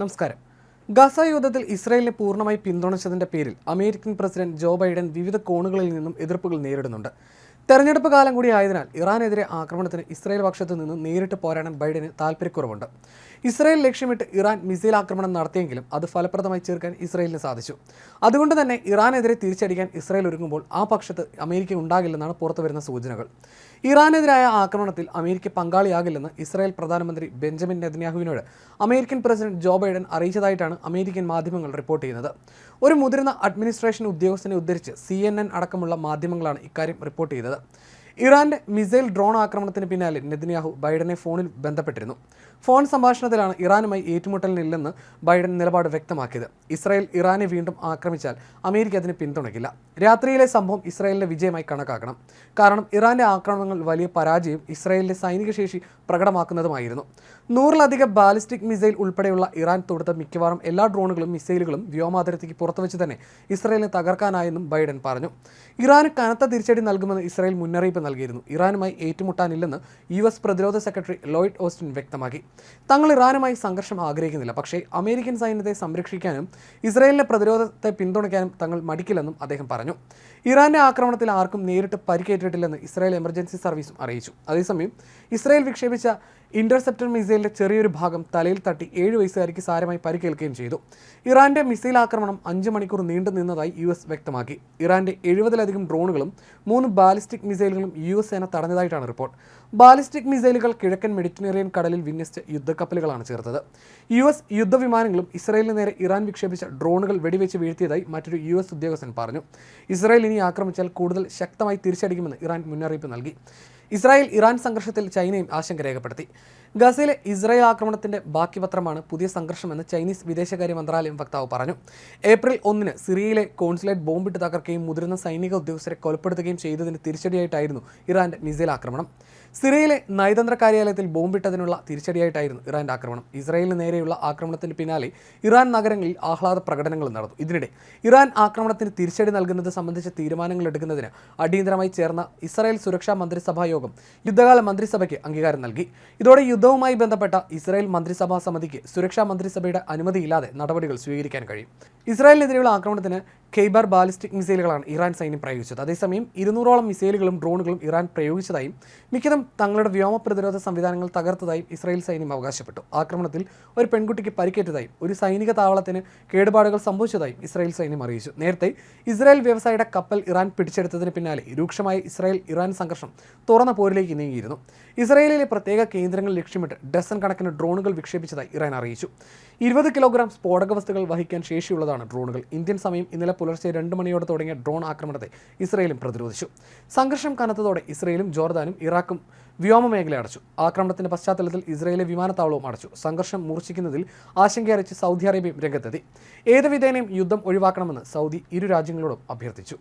നമസ്കാരം. ഗസ യുദ്ധത്തിൽ ഇസ്രായേലിനെ പൂർണമായി പിന്തുണച്ചതിന്റെ പേരിൽ അമേരിക്കൻ പ്രസിഡന്റ് ജോ ബൈഡൻ വിവിധ കോണുകളിൽ നിന്നും എതിർപ്പുകൾ നേരിടുന്നുണ്ട്. തെരഞ്ഞെടുപ്പ് കാലം കൂടി ആയതിനാൽ ഇറാനെതിരെ ആക്രമണത്തിന് ഇസ്രായേൽ പക്ഷത്തു നിന്ന് നേരിട്ട് പോരാടാൻ ബൈഡന് താൽപ്പര്യക്കുറവുണ്ട് ഇസ്രായേൽ ലക്ഷ്യമിട്ട് ഇറാൻ മിസൈൽ ആക്രമണം നടത്തിയെങ്കിലും അത് ഫലപ്രദമായി ചേർക്കാൻ ഇസ്രായേലിന് സാധിച്ചു. അതുകൊണ്ട് തന്നെ ഇറാനെതിരെ തിരിച്ചടിക്കാൻ ഇസ്രായേൽ ഒരുങ്ങുമ്പോൾ ആ പക്ഷത്ത് അമേരിക്ക ഉണ്ടാകില്ലെന്നാണ് പുറത്തുവരുന്ന സൂചനകൾ. ഇറാനെതിരായ ആക്രമണത്തിൽ അമേരിക്ക പങ്കാളിയാകില്ലെന്ന് ഇസ്രായേൽ പ്രധാനമന്ത്രി ബെഞ്ചമിൻ നെതന്യാഹുവിനോട് അമേരിക്കൻ പ്രസിഡന്റ് ജോ ബൈഡൻ അറിയിച്ചതായിട്ടാണ് അമേരിക്കൻ മാധ്യമങ്ങൾ റിപ്പോർട്ട് ചെയ്യുന്നത്. ഒരു മുതിർന്ന അഡ്മിനിസ്ട്രേഷൻ ഉദ്യോഗസ്ഥനെ ഉദ്ധരിച്ച് സി അടക്കമുള്ള മാധ്യമങ്ങളാണ് ഇക്കാര്യം റിപ്പോർട്ട് ചെയ്തത്. 了。ഇറാന്റെ മിസൈൽ ഡ്രോൺ ആക്രമണത്തിന് പിന്നാലെ നെതിന്യാഹു ബൈഡനെ ഫോണിൽ ബന്ധപ്പെട്ടിരുന്നു. ഫോൺ സംഭാഷണത്തിലാണ് ഇറാനുമായി ഏറ്റുമുട്ടലിനില്ലെന്ന് ബൈഡൻ നിലപാട് വ്യക്തമാക്കിയത്. ഇസ്രായേൽ ഇറാനെ വീണ്ടും ആക്രമിച്ചാൽ അമേരിക്ക അതിന് പിന്തുണയ്ക്കില്ല. രാത്രിയിലെ സംഭവം ഇസ്രായേലിന്റെ വിജയമായി കണക്കാക്കണം. കാരണം ഇറാന്റെ ആക്രമണങ്ങൾ വലിയ പരാജയം ഇസ്രായേലിന്റെ സൈനിക ശേഷി പ്രകടമാക്കുന്നതുമായിരുന്നു. നൂറിലധികം ബാലിസ്റ്റിക് മിസൈൽ ഉൾപ്പെടെയുള്ള ഇറാൻ തൊടുത്ത മിക്കവാറും എല്ലാ ഡ്രോണുകളും മിസൈലുകളും വ്യോമാതിർത്തിക്ക് പുറത്തുവച്ച് തന്നെ ഇസ്രായേലിനെ തകർക്കാനായെന്നും ബൈഡൻ പറഞ്ഞു. ഇറാന് കനത്ത തിരിച്ചടി നൽകുമെന്ന് ഇസ്രായേൽ മുന്നറിയിപ്പ് നൽകിയിരുന്നു. ഇറാനുമായി ഏറ്റുമുട്ടാനില്ലെന്ന് യു എസ് പ്രതിരോധ സെക്രട്ടറി ലോയിഡ് ഓസ്റ്റിൻ വ്യക്തമാക്കി. തങ്ങൾ ഇറാനുമായി സംഘർഷം ആഗ്രഹിക്കുന്നില്ല. പക്ഷേ അമേരിക്കൻ സൈന്യത്തെ സംരക്ഷിക്കാനും ഇസ്രായേലിന്റെ പ്രതിരോധത്തെ പിന്തുണയ്ക്കാനും തങ്ങൾ മടിക്കില്ലെന്നും അദ്ദേഹം പറഞ്ഞു. ഇറാന്റെ ആക്രമണത്തിൽ ആർക്കും നേരിട്ട് പരിക്കേറ്റിട്ടില്ലെന്ന് ഇസ്രായേൽ എമർജൻസി സർവീസും അറിയിച്ചു. അതേസമയം ഇസ്രായേൽ വിക്ഷേപിച്ച ഇന്റർസെപ്റ്റർ മിസൈലിന്റെ ചെറിയൊരു ഭാഗം തലയിൽ തട്ടി ഏഴ് വയസ്സുകാരിക്ക് സാരമായി പരിക്കേൽക്കുകയും ചെയ്തു. ഇറാന്റെ മിസൈൽ ആക്രമണം അഞ്ച് മണിക്കൂർ നീണ്ടു നിന്നതായി യു എസ് വ്യക്തമാക്കി. ഇറാന്റെ എഴുപതിലധികം ഡ്രോണുകളും മൂന്ന് ബാലിസ്റ്റിക് മിസൈലുകളും യു എസ് സേന തടഞ്ഞതായിട്ടാണ് റിപ്പോർട്ട്. ബാലിസ്റ്റിക് മിസൈലുകൾ കിഴക്കൻ മെഡിറ്ററേനിയൻ കടലിൽ വിന്യസിച്ച യുദ്ധക്കപ്പലുകളാണ് ചേർത്തത്. യു എസ് യുദ്ധവിമാനങ്ങളും ഇസ്രായേലിന് നേരെ ഇറാൻ വിക്ഷേപിച്ച ഡ്രോണുകൾ വെടിവെച്ച് വീഴ്ത്തിയതായി മറ്റൊരു യു എസ് ഉദ്യോഗസ്ഥൻ പറഞ്ഞു. ഇസ്രായേൽ ഇനി ആക്രമിച്ചാൽ കൂടുതൽ ശക്തമായി തിരിച്ചടിക്കുമെന്ന് ഇറാൻ മുന്നറിയിപ്പ് നൽകി. ഇസ്രായേൽ ഇറാൻ സംഘർഷത്തിൽ ചൈനയും ആശങ്ക രേഖപ്പെടുത്തി. ഗസയിലെ ഇസ്രായേൽ ആക്രമണത്തിന്റെ ബാക്കി പത്രമാണ് പുതിയ സംഘർഷമെന്ന് ചൈനീസ് വിദേശകാര്യ മന്ത്രാലയം വക്താവ് പറഞ്ഞു. ഏപ്രിൽ ഒന്നിന് സിറിയയിലെ കോൺസുലേറ്റ് ബോംബിട്ട് തകർക്കുകയും മുതിർന്ന സൈനിക ഉദ്യോഗസ്ഥരെ കൊലപ്പെടുത്തുകയും ചെയ്തതിന് തിരിച്ചടിയായിട്ടായിരുന്നു ഇറാന്റെ മിസൈൽ ആക്രമണം. സിറിയയിലെ നയതന്ത്ര കാര്യാലയത്തിൽ ബോംബിട്ടതിനുള്ള തിരിച്ചടിയായിട്ടായിരുന്നു ഇറാന്റെ ആക്രമണം. ഇസ്രായേലിന് നേരെയുള്ള ആക്രമണത്തിന് പിന്നാലെ ഇറാൻ നഗരങ്ങളിൽ ആഹ്ലാദ പ്രകടനങ്ങൾ നടന്നു. ഇതിനിടെ ഇറാൻ ആക്രമണത്തിന് തിരിച്ചടി നൽകുന്നത് സംബന്ധിച്ച തീരുമാനങ്ങൾ എടുക്കുന്നതിന് അടിയന്തരമായി ചേർന്ന ഇസ്രായേൽ സുരക്ഷാ മന്ത്രിസഭാ യോഗം യുദ്ധകാല മന്ത്രിസഭയ്ക്ക് അംഗീകാരം നൽകി. ഇതോടെ യുദ്ധവുമായി ബന്ധപ്പെട്ട ഇസ്രായേൽ മന്ത്രിസഭാ സമിതിക്ക് സുരക്ഷാ മന്ത്രിസഭയുടെ അനുമതിയില്ലാതെ നടപടികൾ സ്വീകരിക്കാൻ കഴിയും. ഇസ്രായേലിനെതിരെയുള്ള ആക്രമണത്തിന് ഖെയ്ബർ ബാലിസ്റ്റിക് മിസൈലുകളാണ് ഇറാൻ സൈന്യം പ്രയോഗിച്ചത്. അതേസമയം ഇരുന്നൂറോളം മിസൈലുകളും ഡ്രോണുകളും ഇറാൻ പ്രയോഗിച്ചതായും മിക്കതും തങ്ങളുടെ വ്യോമ പ്രതിരോധ സംവിധാനങ്ങൾ തകർത്തതായും ഇസ്രായേൽ സൈന്യം അവകാശപ്പെട്ടു. ആക്രമണത്തിൽ ഒരു പെൺകുട്ടിക്ക് പരിക്കേറ്റതായും ഒരു സൈനിക താവളത്തിന് കേടുപാടുകൾ സംഭവിച്ചതായും ഇസ്രായേൽ സൈന്യം അറിയിച്ചു. നേരത്തെ ഇസ്രായേൽ വ്യവസായിയുടെ കപ്പൽ ഇറാൻ പിടിച്ചെടുത്തതിന് പിന്നാലെ രൂക്ഷമായ ഇസ്രായേൽ ഇറാൻ സംഘർഷം തുറന്ന പോരിലേക്ക് നീങ്ങിയിരുന്നു. ഇസ്രായേലിലെ പ്രത്യേക കേന്ദ്രങ്ങൾ ലക്ഷ്യമിട്ട് ഡസൻ കണക്കിന് ഡ്രോണുകൾ വിക്ഷേപിച്ചതായി ഇറാൻ അറിയിച്ചു. ഇരുപത് കിലോഗ്രാം സ്ഫോടക വസ്തുക്കൾ വഹിക്കാൻ ശേഷിയുള്ളതാണ് ഡ്രോണുകൾ. ഇന്ത്യൻ സമയം ഇന്നലെ പുലർച്ചെ രണ്ട് മണിയോടെ തുടങ്ങിയ ഡ്രോൺ ആക്രമണത്തെ ഇസ്രയേലും പ്രതിരോധിച്ചു. സംഘർഷം കനത്തതോടെ ഇസ്രയേലും ജോർദാനും ഇറാഖും വ്യോമ മേഖല അടച്ചു. ആക്രമണത്തിന്റെ പശ്ചാത്തലത്തിൽ ഇസ്രയേലെ വിമാനത്താവളവും അടച്ചു. സംഘർഷം മൂർച്ഛിക്കുന്നതിൽ ആശങ്കയറിച്ച് സൗദി അറേബ്യയും രംഗത്തെത്തി. ഏത് വിധേനയും യുദ്ധം ഒഴിവാക്കണമെന്ന് സൗദി ഇരു രാജ്യങ്ങളോടും അഭ്യർത്ഥിച്ചു.